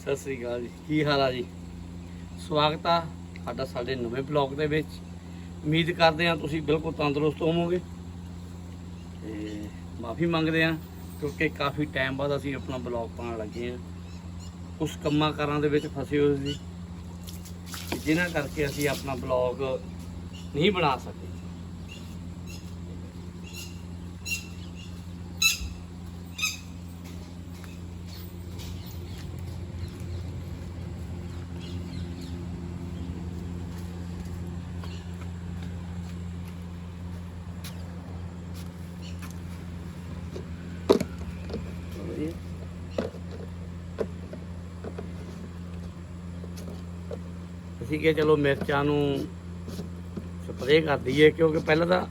ਸਤਿ ਸ੍ਰੀ ਅਕਾਲ ਜੀ। ਕੀ ਹਾਲ ਆ ਜੀ? ਸਵਾਗਤ ਆ ਸਾਡਾ ਸਾਡੇ ਨਵੇਂ ਬਲੌਗ ਦੇ ਵਿੱਚ। ਉਮੀਦ ਕਰਦੇ ਆ ਤੁਸੀਂ ਬਿਲਕੁਲ ਤੰਦਰੁਸਤ ਹੋਵੋਗੇ। ਤੇ ਮਾਫੀ ਮੰਗਦੇ ਆ ਕਿਉਂਕਿ ਕਾਫੀ ਟਾਈਮ ਬਾਅਦ ਅਸੀਂ ਆਪਣਾ ਬਲੌਗ ਪਾਉਣ ਲੱਗੇ ਆ ਕੁਝ ਕੰਮਾਂ ਕਾਰਾਂ ਦੇ ਵਿੱਚ ਫਸੇ ਹੋਏ ਸੀ। ਤੇ ਜਿਨ੍ਹਾਂ ਕਰਕੇ ਅਸੀਂ ਆਪਣਾ ਬਲੌਗ ਨਹੀਂ ਬਣਾ ਸਕੇ ਚਲੋ ਜੀ ਅਸੀਂ ਕਿਹਾ ਚਲੋ ਮਿਰਚਾਂ ਨੂੰ ਸਪਰੇਅ ਕਰ ਦਈਏ, ਕਿਉਂਕਿ ਪਹਿਲਾਂ ਤਾਂ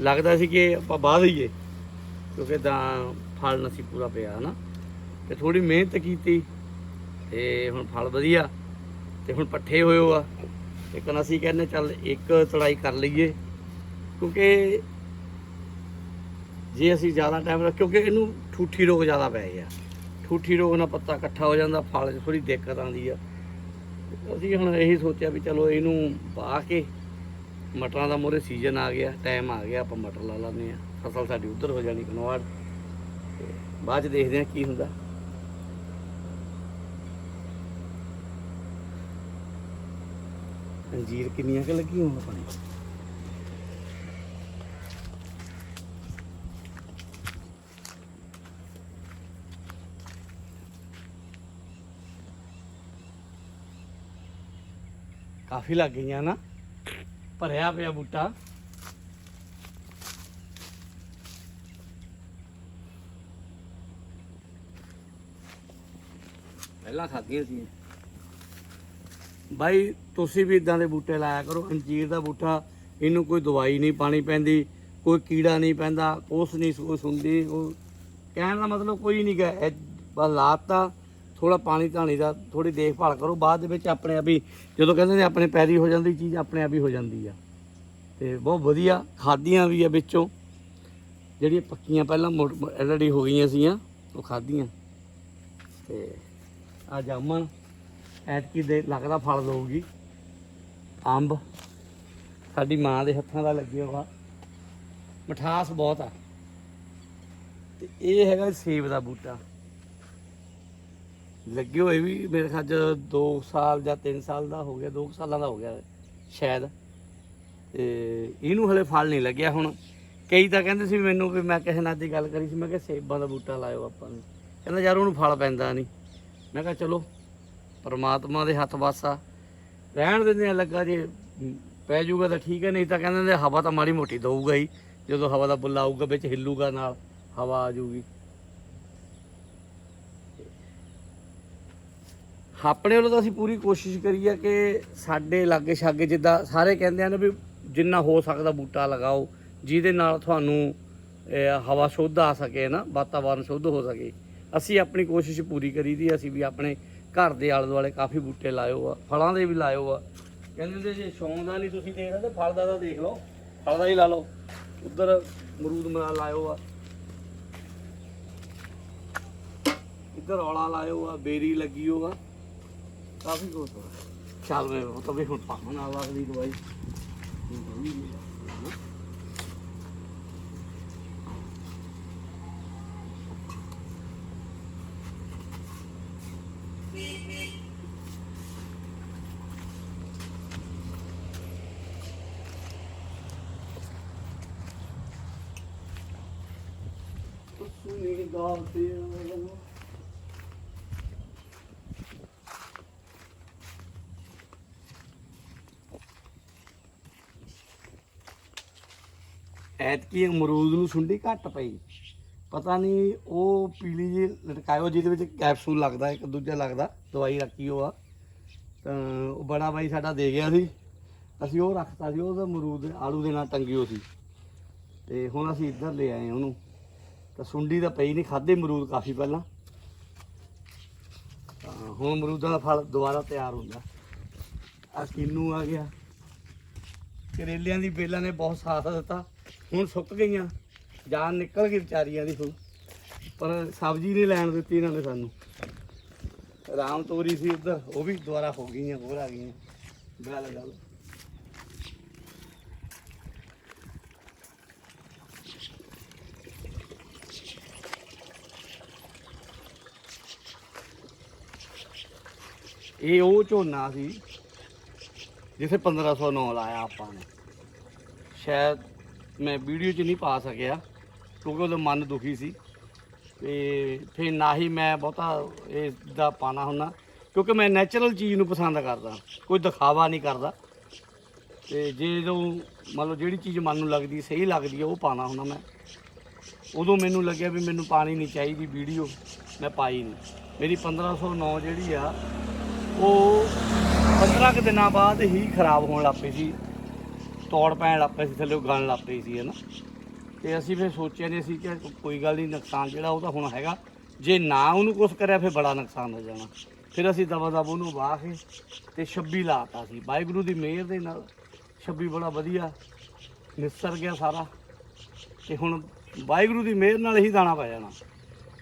ਲੱਗਦਾ ਸੀ ਕਿ ਆਪਾਂ ਬਾਅਦ ਹੀਏ ਕਿਉਂਕਿ ਤਾਂ ਫਲ ਨਸੀ ਪੂਰਾ ਪਿਆ, ਹਨਾ? ਤੇ ਥੋੜੀ ਮਿਹਨਤ ਕੀਤੀ, ਤੇ ਹੁਣ ਫਲ ਵਧੀਆ, ਤੇ ਹੁਣ ਪੱਠੇ ਹੋਏ ਆ ਤੇ ਅਸੀਂ ਕਹਿੰਦੇ ਚੱਲ ਇੱਕ ਤੜਾਈ ਕਰ ਲਈਏ, ਕਿਉਂਕਿ ਜੇ ਅਸੀਂ ਜ਼ਿਆਦਾ ਟਾਈਮ ਰੱਖ, ਕਿਉਂਕਿ ਇਹਨੂੰ ਠੂਠੀ ਰੋਗ ਜ਼ਿਆਦਾ ਪੈ ਗਿਆ। ਠੂਠੀ ਰੋਗ ਨਾਲ ਪੱਤਾ ਇਕੱਠਾ ਹੋ ਜਾਂਦਾ, ਫਲ 'ਚ ਥੋੜੀ ਦਿੱਕਤ ਆਉਂਦੀ ਆ। ਅਸੀਂ ਹੁਣ ਇਹੀ ਸੋਚਿਆ ਵੀ ਚਲੋ ਇਹਨੂੰ ਪਾ ਕੇ ਮਟਰਾਂ ਦਾ ਮੋਰੇ ਸੀਜ਼ਨ ਆ ਗਿਆ ਟਾਈਮ ਆ ਗਿਆ, ਆਪਾਂ ਮਟਰ ਲਾ ਲੈਂਦੇ ਆ ਫਸਲ ਸਾਡੀ ਉੱਧਰ ਹੋ ਜਾਣੀ ਕਨਵਾੜ ਤੇ ਬਾਅਦ ਚ ਦੇਖਦੇ ਆ ਕੀ ਹੁੰਦਾ। ਅੰਜੀਰ ਕਿੰਨੀਆਂ ਕਿ ਲੱਗੀਆਂ ਹੁਣ ਪਾਣੀ ਕਾਫੀ ਲੱਗ ਗਈਆਂ ਨਾ। ਭਰਿਆ ਪਿਆ ਬੂਟਾ। ਪਹਿਲਾਂ ਖਾਧੀਆਂ ਸੀ। ਬਾਈ ਤੁਸੀਂ ਵੀ ਇਦਾਂ ਦੇ ਬੂਟੇ ਲਾਇਆ ਕਰੋ। ਅੰਜੀਰ ਦਾ ਬੂਟਾ ਇਹਨੂੰ ਕੋਈ ਦਵਾਈ ਨਹੀਂ ਪਾਣੀ ਪੈਂਦੀ ਕੋਈ ਕੀੜਾ ਨਹੀਂ ਪੈਂਦਾ ਉਸ ਨਹੀਂ ਸੁੰਡੀ ਉਹ ਕਹਿਣ ਦਾ ਮਤਲਬ ਕੋਈ ਨਹੀਂ ਗਾ। ਇਹ ਬਸ ਲਾਤਾ। ਥੋੜਾ ਪਾਣੀ ਧਾਣੀ ਦਾ ਥੋੜੀ ਦੇਖਭਾਲ ਕਰੋ। ਬਾਅਦ ਦੇ ਵਿੱਚ ਆਪਣੇ ਆਪ ਹੀ, ਜਦੋਂ ਕਹਿੰਦੇ ਨੇ ਆਪਣੇ ਪੈਰੀ ਹੋ ਜਾਂਦੀ ਚੀਜ਼, ਆਪਣੇ ਆਪ ਹੀ ਹੋ ਜਾਂਦੀ ਆ। ਤੇ ਬਹੁਤ ਵਧੀਆ ਖਾਦੀਆਂ ਵੀ ਆ ਵਿੱਚੋਂ। ਜਿਹੜੀਆਂ ਪੱਕੀਆਂ ਪਹਿਲਾਂ ਆਲਰੇਡੀ ਹੋ ਗਈਆਂ ਸੀਆਂ, ਉਹ ਖਾਦੀਆਂ ਤੇ ਆ ਜਾਮਨ ਐਤਕੀ ਦੇ ਲੱਗਦਾ ਫਲ ਦਊਗੀ। ਅੰਬ। ਸਾਡੀ ਮਾਂ ਦੇ ਹੱਥਾਂ ਦਾ ਲੱਗਿਆ ਹੋਇਆ ਮਠਾਸ ਬਹੁਤ ਆ। ਤੇ ਇਹ ਹੈਗਾ ਸੇਬ ਦਾ ਬੂਟਾ। ਲੱਗੇ ਹੋਏ ਵੀ ਮੇਰੇ ਖਿਆਲ ਚ 2 ਸਾਲ ਜਾਂ 3 ਸਾਲ ਦਾ ਹੋ ਗਿਆ 2 ਸਾਲਾਂ ਦਾ ਹੋ ਗਿਆ ਸ਼ਾਇਦ। ਤੇ ਇਹਨੂੰ ਹਲੇ ਫਲ ਨਹੀਂ ਲੱਗਿਆ ਹੁਣ। ਕਈ ਤਾਂ ਕਹਿੰਦੇ ਸੀ ਮੈਨੂੰ ਵੀ ਮੈਂ ਕਿਸੇ ਨਾਲ ਦੀ ਗੱਲ ਕਰੀ ਸੀ, ਮੈਂ ਕਿਹਾ ਸੇਬਾਂ ਦਾ ਬੂਟਾ ਲਾਇਓ ਆਪਾਂ ਨੂੰ। ਕਹਿੰਦਾ ਯਾਰ ਉਹਨੂੰ ਫਲ ਪੈਂਦਾ ਨਹੀਂ। ਮੈਂ ਕਿਹਾ ਚਲੋ, ਪਰਮਾਤਮਾ ਦੇ ਹੱਥ ਵਾਸਾ ਰਹਿਣ ਦਿੰਦੇ ਆ ਲੱਗਾ ਜੇ ਪੈ ਜਾਊਗਾ ਤਾਂ ਠੀਕ ਹੈ ਨਹੀਂ ਤਾਂ ਕਹਿੰਦੇ ਹਵਾ ਤਾਂ ਮਾੜੀ ਮੋਟੀ ਦਊਗਾ ਹੀ। ਜਦੋਂ ਹਵਾ ਦਾ ਬੁੱਲਾ ਆਊਗਾ, ਵਿੱਚ ਹਿੱਲੂਗਾ ਨਾਲ, ਹਵਾ ਆ ਜਾਊਗੀ। ਆਪਣੇ ਵੱਲੋਂ ਤਾਂ ਅਸੀਂ ਪੂਰੀ ਕੋਸ਼ਿਸ਼ ਕਰੀ ਆ ਕਿ ਸਾਡੇ ਲਾਗੇ ਛਾਗੇ ਜਿੱਦਾਂ ਸਾਰੇ ਕਹਿੰਦੇ ਆ ਨੇ ਵੀ ਜਿੰਨਾ ਹੋ ਸਕਦਾ ਬੂਟਾ ਲਗਾਓ, ਜਿਹਦੇ ਨਾਲ ਤੁਹਾਨੂੰ ਹਵਾ ਸ਼ੁੱਧ ਆ ਸਕੇ ਨਾ, ਵਾਤਾਵਰਨ ਸ਼ੁੱਧ ਹੋ ਸਕੇ। ਅਸੀਂ ਆਪਣੀ ਕੋਸ਼ਿਸ਼ ਪੂਰੀ ਕਰੀ ਦੀ ਅਸੀਂ ਵੀ ਆਪਣੇ ਘਰ ਦੇ ਆਲੇ ਦੁਆਲੇ ਕਾਫੀ ਬੂਟੇ ਲਾਇਓ ਆ, ਫਲਾਂ ਦੇ ਵੀ ਲਾਇਓ ਆ। ਕਹਿੰਦੇ ਜੇ ਸ਼ੌਂਕ ਦਾ ਨਹੀਂ ਤੁਸੀਂ ਦੇਖਦੇ ਤਾਂ ਫਲ ਦਾ ਤਾਂ ਦੇਖ ਲਓ, ਫਲ ਦਾ ਹੀ ਲਾ ਲਓ, ਉਧਰ ਮਰੂਦ ਮਰਾ ਲਾਇਓ ਆ। ਇੱਧਰ ਔਲਾ ਲਾਇਓ ਆ, ਬੇਰੀ ਲੱਗੀ ਹੋਗਾ ਕਾਫੀ ਕੁਛ ਹੋ ਚੱਲ ਵੇ ਉਹ ਤਾਂ ਵੀ ਹੁਣ ਪਾਉਣ ਆ ਵਾਲੀ ਦਵਾਈ ਸੁਣੀ ਗਾਲ ਤੇ ਐਤਕੀ ਅਮਰੂਦ ਨੂੰ ਸੁੰਡੀ ਘੱਟ ਪਈ। ਪਤਾ ਨਹੀਂ ਉਹ ਪੀਲੀ ਜੀ ਲਟਕਾਇਓ, ਜਿਹਦੇ ਵਿੱਚ ਕੈਪਸੂਲ ਲੱਗਦਾ, ਇੱਕ ਦੂਜਾ ਲੱਗਦਾ, ਦਵਾਈ ਰੱਖੀ ਉਹ ਆ। ਤਾਂ ਉਹ ਬੜਾ ਬਾਈ ਸਾਡਾ ਦੇ ਗਿਆ ਸੀ। ਅਸੀਂ ਉਹ ਰੱਖਤਾ ਸੀ, ਉਹਦਾ ਅਮਰੂਦ ਆਲੂ ਦੇ ਨਾਲ ਟੰਗਿਓ ਸੀ। ਤੇ ਹੁਣ ਅਸੀਂ ਇੱਧਰ ਲੈ ਆਏ ਉਹਨੂੰ। ਤਾਂ ਸੁੰਡੀ ਤਾਂ ਪਈ ਨਹੀਂ ਖਾਦੇ ਅਮਰੂਦ ਕਾਫੀ ਪਹਿਲਾਂ। ਹੁਣ ਅਮਰੂਦਾਂ ਦਾ ਫਲ ਦੁਬਾਰਾ ਤਿਆਰ ਹੁੰਦਾ। ਆ ਕਿੰਨੂ ਆ ਗਿਆ। ਕਰੇਲਿਆਂ ਦੀ ਬੇਲਾਂ ਨੇ ਬਹੁਤ ਸਾਥ ਦਿੱਤਾ। ਹੁਣ ਸੁੱਕ ਗਈਆਂ। ਜਾਨ ਨਿਕਲ ਗਈ ਵਿਚਾਰੀਆਂ ਦੀ ਹੁਣ। ਪਰ ਸਬਜ਼ੀ ਨਹੀਂ ਲੈਣ ਦਿੱਤੀ ਇਹਨਾਂ ਨੇ ਸਾਨੂੰ। ਰਾਮ ਤੋਰੀ ਸੀ ਉਧਰ, ਉਹ ਵੀ ਦੁਬਾਰਾ ਹੋ ਗਈਆਂ, ਹੋਰ ਆ ਗਈਆਂ। ਗੱਲ ਗੱਲ ਇਹ ਉਹ ਝੋਨਾ ਸੀ, ਜਿੱਥੇ 1509 ਲਾਇਆ ਆਪਾਂ ਨੇ। ਸ਼ਾਇਦ ਮੈਂ ਵੀਡੀਓ 'ਚ ਨਹੀਂ ਪਾ ਸਕਿਆ, ਕਿਉਂਕਿ ਉਹਦਾ ਮਨ ਦੁਖੀ ਸੀ। ਤੇ ਫਿਰ ਨਾ ਹੀ ਮੈਂ ਬਹੁਤਾ ਇਸ ਦਾ ਪਾਣਾ ਹੁੰਦਾ ਕਿਉਂਕਿ ਮੈਂ ਨੈਚੁਰਲ ਚੀਜ਼ ਨੂੰ ਪਸੰਦ ਕਰਦਾ, ਕੋਈ ਦਿਖਾਵਾ ਨਹੀਂ ਕਰਦਾ। ਤੇ ਜਦੋਂ ਮੰਨ ਲਓ ਜਿਹੜੀ ਚੀਜ਼ ਮਨ ਨੂੰ ਲੱਗਦੀ, ਸਹੀ ਲੱਗਦੀ ਹੈ ਉਹ ਪਾਣਾ ਹੁੰਦਾ ਮੈਂ। ਉਦੋਂ ਮੈਨੂੰ ਲੱਗਿਆ ਵੀ ਮੈਨੂੰ ਪਾਣੀ ਨਹੀਂ ਚਾਹੀਦੀ ਵੀਡੀਓ, ਮੈਂ ਪਾਈ ਨਹੀਂ ਮੇਰੀ 1509 ਜਿਹੜੀ ਆ, ਉਹ 15 ਕੁ ਦਿਨਾਂ ਬਾਅਦ ਹੀ ਖਰਾਬ ਹੋਣ ਲੱਗ ਪਈ ਸੀ। ਤੋੜ ਪੈਣ ਲੱਗ ਪਈ ਸੀ, ਥੱਲੇ ਗਲਣ ਲੱਗ ਪਈ ਸੀ ਹੈ ਨਾ ਤੇ ਅਸੀਂ ਫਿਰ ਸੋਚਿਆ ਨਹੀਂ ਸੀ ਕਿ ਕੋਈ ਗੱਲ ਨਹੀਂ, ਨੁਕਸਾਨ ਜਿਹੜਾ ਉਹ ਤਾਂ ਹੁਣ ਹੈਗਾ। ਜੇ ਨਾ ਉਹਨੂੰ ਕੁਝ ਕਰਿਆ, ਫਿਰ ਬੜਾ ਨੁਕਸਾਨ ਹੋ ਜਾਣਾ। ਫਿਰ ਅਸੀਂ ਦਵਾ ਦਵ ਉਹਨੂੰ ਵਾਹ ਕੇ ਤੇ 26 ਲਾਤਾ ਸੀ। ਵਾਹਿਗੁਰੂ ਦੀ ਮਿਹਰ ਦੇ ਨਾਲ 26 ਬੜਾ ਵਧੀਆ ਨਿਸਰ ਗਿਆ ਸਾਰਾ। ਤੇ ਹੁਣ ਵਾਹਿਗੁਰੂ ਦੀ ਮਿਹਰ ਨਾਲ ਹੀ ਦਾਣਾ ਪੈ ਜਾਣਾ।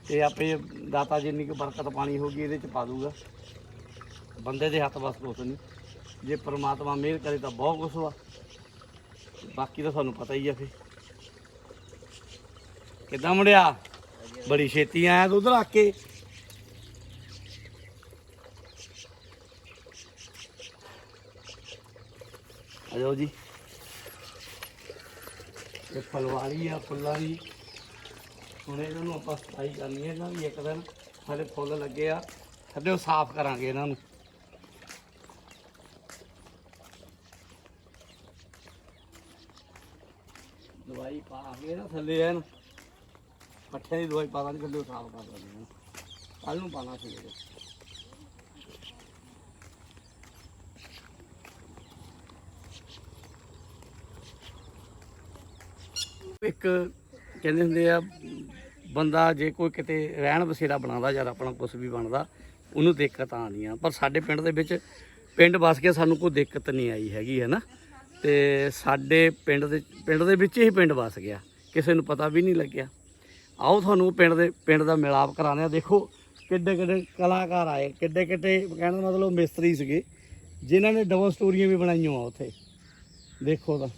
ਤੇ ਆਪੇ ਦਾਤਾ ਜਿੰਨੀ ਕੁ ਬਰਕਤ ਪਾਣੀ ਹੋਗੀ ਇਹਦੇ ਚ ਪਾ ਦੂਗਾ ਬੰਦੇ ਦੇ ਹੱਥ ਬਸ ਕੁਛ ਨਹੀਂ। ਜੇ ਪਰਮਾਤਮਾ ਮਿਹਰ ਕਰੇ ਤਾਂ ਬਹੁਤ ਕੁਛ ਵਾ। ਬਾਕੀ ਤਾਂ ਤੁਹਾਨੂੰ ਪਤਾ ਹੀ ਆ ਫੇ ਕਿੱਦਾਂ ਮੁੰਡਿਆ? ਬੜੀ ਛੇਤੀ ਆਇਆ ਤੂੰ ਉਧਰ ਆ ਕੇ। ਆ ਜਾਓ ਜੀ। ਇਹ ਫਲਵਾਰੀ ਆ ਫੁੱਲਾਂ ਦੀ ਹੁਣ ਇਹਨਾਂ ਨੂੰ ਆਪਾਂ ਸਫ਼ਾਈ ਕਰਨੀ ਹੈ ਇਹਨਾਂ ਦੀ ਇੱਕ ਦਿਨ। ਹਾਲੇ ਫੁੱਲ ਲੱਗੇ ਆ। ਥੱਲੇ ਉਹ ਸਾਫ਼ ਕਰਾਂਗੇ ਇਹਨਾਂ ਨੂੰ। ਦਵਾਈ ਥੱਲੇ ਐਨ ਪੱਠਿਆਂ ਦੀ ਦਵਾਈ ਪਾ ਦਾਂਗੇ ਥੱਲੇ ਉਹ ਸਾਫ਼ ਦਿੰਦੇ ਹਾਂ ਕੱਲ ਨੂੰ ਪਾਣਾ ਸੀ ਇਹਦੇ ਇੱਕ ਕਹਿੰਦੇ ਹੁੰਦੇ ਆ, ਬੰਦਾ ਜੇ ਕੋਈ ਕਿਤੇ ਰਹਿਣ ਬਸੇਰਾ ਬਣਾਉਂਦਾ ਜਾਂ ਆਪਣਾ ਕੁਝ ਵੀ ਬਣਦਾ, ਉਹਨੂੰ ਦਿੱਕਤ ਆਉਂਦੀਆਂ ਪਰ ਸਾਡੇ ਪਿੰਡ ਦੇ ਵਿੱਚ ਪਿੰਡ ਵਸ ਕੇ ਸਾਨੂੰ ਕੋਈ ਦਿੱਕਤ ਨਹੀਂ ਆਈ ਹੈਗੀ, ਹੈ ਨਾ? ਤੇ ਸਾਡੇ ਪਿੰਡ ਦੇ ਪਿੰਡ ਦੇ ਵਿੱਚ ਹੀ ਪਿੰਡ ਵਸ ਗਿਆ। ਕਿਸੇ ਨੂੰ ਪਤਾ ਵੀ ਨਹੀਂ ਲੱਗਿਆ। ਆਓ ਤੁਹਾਨੂੰ ਪਿੰਡ ਦੇ ਪਿੰਡ ਦਾ ਮਿਲਾਪ ਕਰਾਉਂਦੇ ਆ ਦੇਖੋ ਕਿੱਡੇ ਕਿੱਡੇ ਕਲਾਕਾਰ ਆਏ। ਕਿੱਡੇ ਕਿੱਡੇ ਕਹਿਣ ਦਾ ਮਤਲਬ ਮਿਸਤਰੀ ਸੀਗੇ, ਜਿਨ੍ਹਾਂ ਨੇ ਡਬਲ ਸਟੋਰੀਆਂ ਵੀ ਬਣਾਈਆਂ ਆ ਉੱਥੇ। ਦੇਖੋ ਤਾਂ।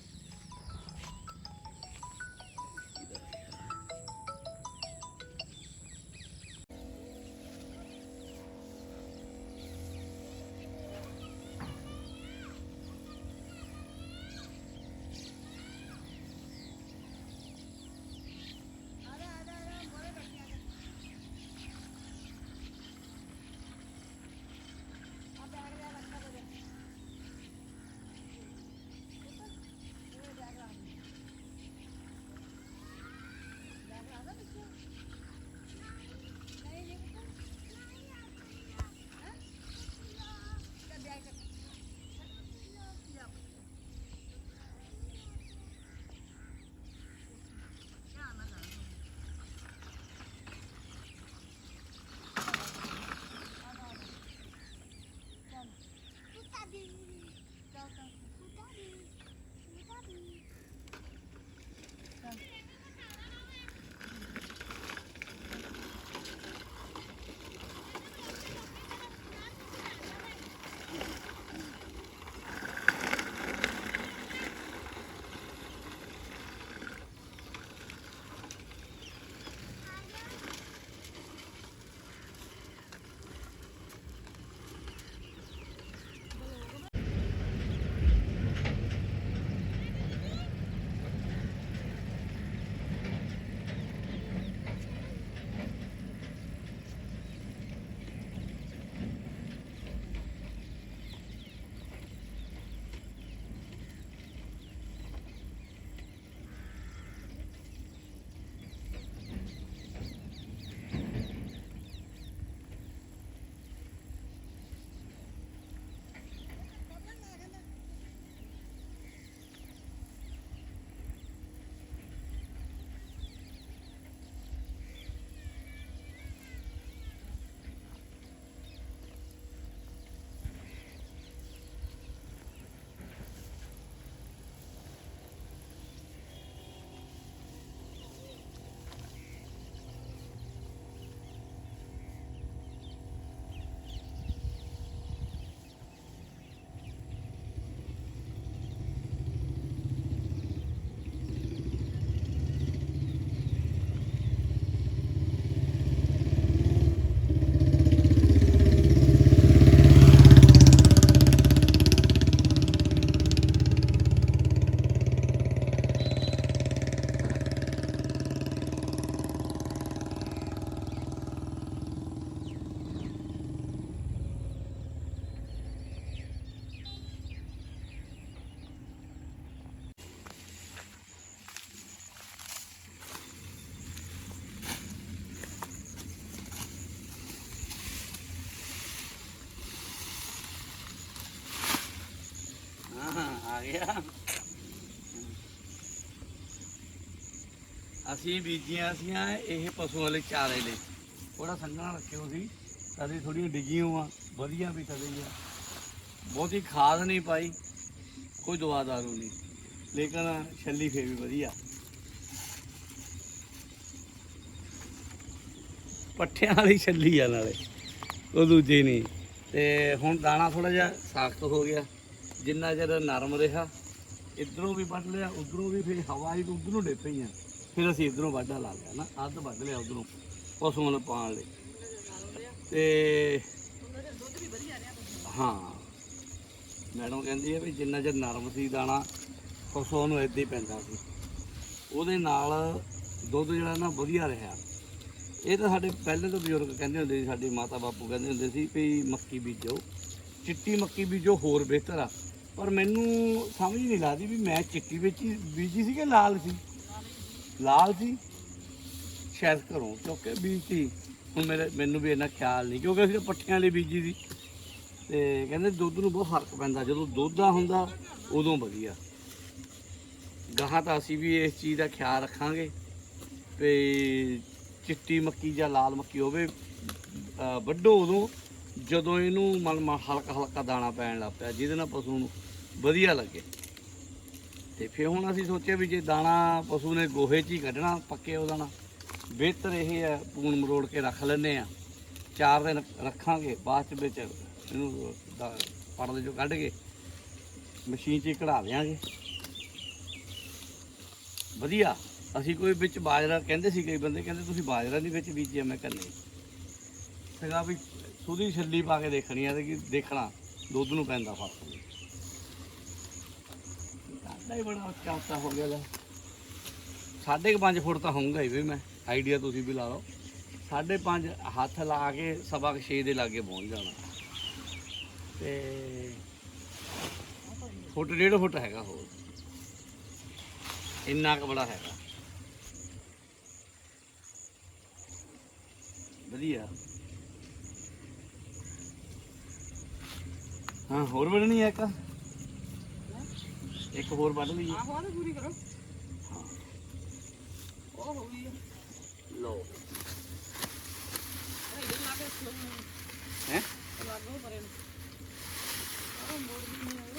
ਗਿਆ। ਅਸੀਂ ਬੀਜੀਆਂ ਸੀਆਂ ਇਹ ਪਸ਼ੂ ਵਾਲੇ ਚਾਰੇ ਲਈ। ਥੋੜਾ ਸੰਘਣਾ ਰੱਖਿਓ ਸੀ ਕਦੇ ਥੋੜੀਆਂ ਡਿੱਗੀਆਂ ਆ ਵਧੀਆ ਵੀ ਕਦੇ ਆ। ਬਹੁਤੀ ਖਾਦ ਨਹੀਂ ਪਾਈ, ਕੋਈ ਦਵਾ ਦਾਰੂ ਨਹੀਂ। ਲੇਕਿਨ ਛੱਲੀ ਫੇਰ ਵੀ ਵਧੀਆ। ਪੱਠਿਆਂ ਵਾਲੀ ਛੱਲੀ ਆ ਨਾਲੇ, ਉਹ ਦੂਜੀ ਨਹੀਂ। ਤੇ ਹੁਣ ਦਾਣਾ ਥੋੜਾ ਜਿਹਾ ਸਖਤ ਹੋ ਗਿਆ। ਜਿੰਨਾ ਚਿਰ ਨਰਮ ਰਿਹਾ, ਇਧਰੋਂ ਵੀ ਵੱਢ ਲਿਆ, ਉਧਰੋਂ ਵੀ ਫਿਰ ਹਵਾ ਹੀ ਉਧਰੋਂ ਡੇ ਆ। ਫਿਰ ਅਸੀਂ ਇਧਰੋਂ ਵਾਢਾ ਲਾ ਲਿਆ ਨਾ, ਅੱਧ ਵੱਢ ਲਿਆ ਉਧਰੋਂ ਪਸ਼ੂਆਂ ਨੂੰ ਪਾਣ ਲਈ। ਤੇ ਹਾਂ, ਮੈਡਮ ਕਹਿੰਦੀ ਹੈ ਵੀ ਜਿੰਨਾ ਚਿਰ ਨਰਮ ਸੀ ਦਾਣਾ ਪਸ਼ੂਆਂ ਨੂੰ ਏਦਾਂ ਹੀ ਪੈਂਦਾ ਸੀ। ਉਹਦੇ ਨਾਲ ਦੁੱਧ ਜਿਹੜਾ ਨਾ ਵਧੀਆ ਰਿਹਾ। ਇਹ ਤਾਂ ਸਾਡੇ ਪਹਿਲੇ ਤੋਂ ਬਜ਼ੁਰਗ ਕਹਿੰਦੇ ਹੁੰਦੇ ਸੀ, ਸਾਡੀ ਮਾਤਾ ਬਾਪੂ ਕਹਿੰਦੇ ਹੁੰਦੇ ਸੀ ਵੀ ਮੱਕੀ ਬੀਜੋ। ਚਿੱਟੀ ਮੱਕੀ ਬੀਜੋ ਹੋਰ ਬਿਹਤਰ ਆ। ਪਰ ਮੈਨੂੰ ਸਮਝ ਨਹੀਂ ਲੱਗਦੀ ਵੀ ਮੈਂ ਚਿੱਟੀ ਵਿੱਚ ਹੀ ਬੀਜੀ ਸੀ ਕਿ ਲਾਲ ਸੀ? ਲਾਲ ਸੀ। ਸ਼ਾਇਦ ਘਰੋਂ ਕਿਉਂਕਿ ਬੀਜੀ ਹੁਣ ਮੇਰੇ, ਮੈਨੂੰ ਵੀ ਇੰਨਾ ਖਿਆਲ ਨਹੀਂ, ਕਿਉਂਕਿ ਅਸੀਂ ਪੱਠਿਆਂ ਲਈ ਬੀਜੀ ਸੀ। ਤੇ ਕਹਿੰਦੇ ਦੁੱਧ ਨੂੰ ਬਹੁਤ ਫ਼ਰਕ ਪੈਂਦਾ, ਜਦੋਂ ਦੁੱਧ ਦਾ ਹੁੰਦਾ, ਉਦੋਂ ਵਧੀਆ। ਗਾਹਾਂ ਤਾਂ ਅਸੀਂ ਵੀ ਇਸ ਚੀਜ਼ ਦਾ ਖਿਆਲ ਰੱਖਾਂਗੇ ਵੀ ਚਿੱਟੀ ਮੱਕੀ ਜਾਂ ਲਾਲ ਮੱਕੀ ਹੋਵੇ, ਅਹ ਵੱਢੋ ਉਦੋਂ। ਜਦੋਂ ਇਹਨੂੰ ਮਨ ਮਨ ਹਲਕਾ ਹਲਕਾ ਦਾਣਾ ਪੈਣ ਲੱਗ ਪਿਆ, ਜਿਹਦੇ ਨਾਲ ਪਸ਼ੂ ਨੂੰ ਵਧੀਆ ਲੱਗੇ। ਤੇ ਫਿਰ ਹੁਣ ਅਸੀਂ ਸੋਚਿਆ ਵੀ ਜੇ ਦਾਣਾ ਪਸ਼ੂ ਨੇ ਗੋਹੇ 'ਚ ਹੀ ਕੱਢਣਾ, ਪੱਕੇ ਉਹ ਦਾਣਾ ਬਿਹਤਰ ਇਹ ਹੈ, ਪੂਣ ਮਰੋੜ ਕੇ ਰੱਖ ਲੈਂਦੇ ਆ ਚਾਰ ਦਿਨ ਰੱਖਾਂਗੇ, ਬਾਅਦ ਚ ਵਿੱਚ ਇਹਨੂੰ ਦਾ- ਚੋਂ ਕੱਢ ਕੇ ਮਸ਼ੀਨ 'ਚ ਹੀ ਕਢਾ ਦਿਆਂਗੇ। ਵਧੀਆ। ਅਸੀਂ ਕੋਈ ਵਿੱਚ ਬਾਜਰਾ ਕਹਿੰਦੇ ਸੀ ਕਈ ਬੰਦੇ, ਕਹਿੰਦੇ ਤੁਸੀਂ ਬਾਜਰਾ ਨਹੀਂ ਵਿੱਚ ਬੀਜਿਆ। ਮੈਂ ਕਿਹਾ ਨਹੀਂ। ਵੀ ਸੁਦੀ ਛੱਲੀ ਪਾ ਕੇ ਦੇਖਣੀ ਆ ਤੇ ਕੀ ਦੇਖਣਾ, ਦੁੱਧ ਨੂੰ ਪੈਂਦਾ ਫ਼ਰਕ। ਸਾਡਾ ਹੀ ਬੜਾ ਉੱਚਾ ਹੋ ਗਿਆ ਲੈ। ਸਾਢੇ ਕੁ ਪੰਜ ਫੁੱਟ ਤਾਂ ਹੋਊਗਾ ਹੀ ਵੀ ਮੈਂ, ਆਈਡੀਆ ਤੁਸੀਂ ਵੀ ਲਾ ਲਓ। ਸਾਢੇ ਪੰਜ ਹੱਥ ਲਾ ਕੇ ਸਵਾ ਕੁ ਦੇ ਲਾਗੇ ਪਹੁੰਚ ਜਾਣਾ। ਤੇ ਫੁੱਟ, ਡੇਢ ਫੁੱਟ ਹੈਗਾ ਹੋਰ। ਇੰਨਾ ਕੁ ਬੜਾ ਹੈਗਾ। ਵਧੀਆ। ਹਾਂ ਹੋਰ ਵੱਢਣੀ ਹੈ ਇੱਕ? ਇੱਕ ਹੋਰ ਵੱਢ ਲਈਏ। ਆਹੋ ਆਹ ਪੂਰੀ ਕਰੋ। ਹਾਂ। ਉਹ ਹੋ ਗਈ ਲਾ ਹੈ? ਲਾਗੋ ਪਰੇ ਨੂੰ। ਆਹ ਮੋੜ ਵੀ ਨਹੀਂ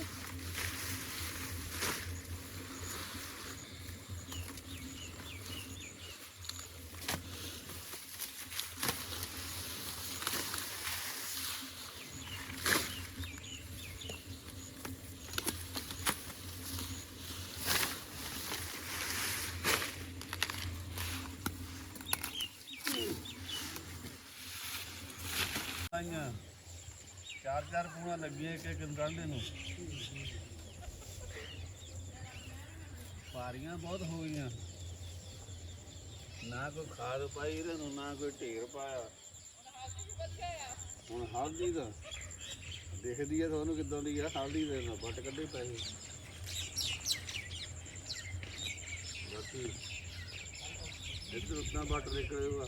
ਆਈਆਂ ਚਾਰ ਚਾਰ ਪੂਣਾ ਲੱਗੀਆਂ ਇੱਕ ਇੱਕ ਗੰਢੇ ਨੂੰ। ਪਾਰੀਆਂ ਬਹੁਤ ਹੋ ਗਈਆਂ। ਨਾ ਕੋਈ ਖਾਦ ਪਾਈ ਇਹਦੇ ਨੂੰ, ਨਾ ਕੋਈ ਢੇਰ ਪਾਇਆ। ਹੁਣ ਹਲਦੀ ਦਾ। ਦੇਖਦੀ ਆ ਤੁਹਾਨੂੰ ਕਿਦਾਂ ਦੀ ਆ, ਹਲਦੀ ਦੇ ਨਾਲ ਵੱਟ ਕੱਢੇ ਪੈਸੇ। ਬਾਕੀ ਇੱਧਰ ਉतना ਵੱਟ ਨਿਕਲੇਗਾ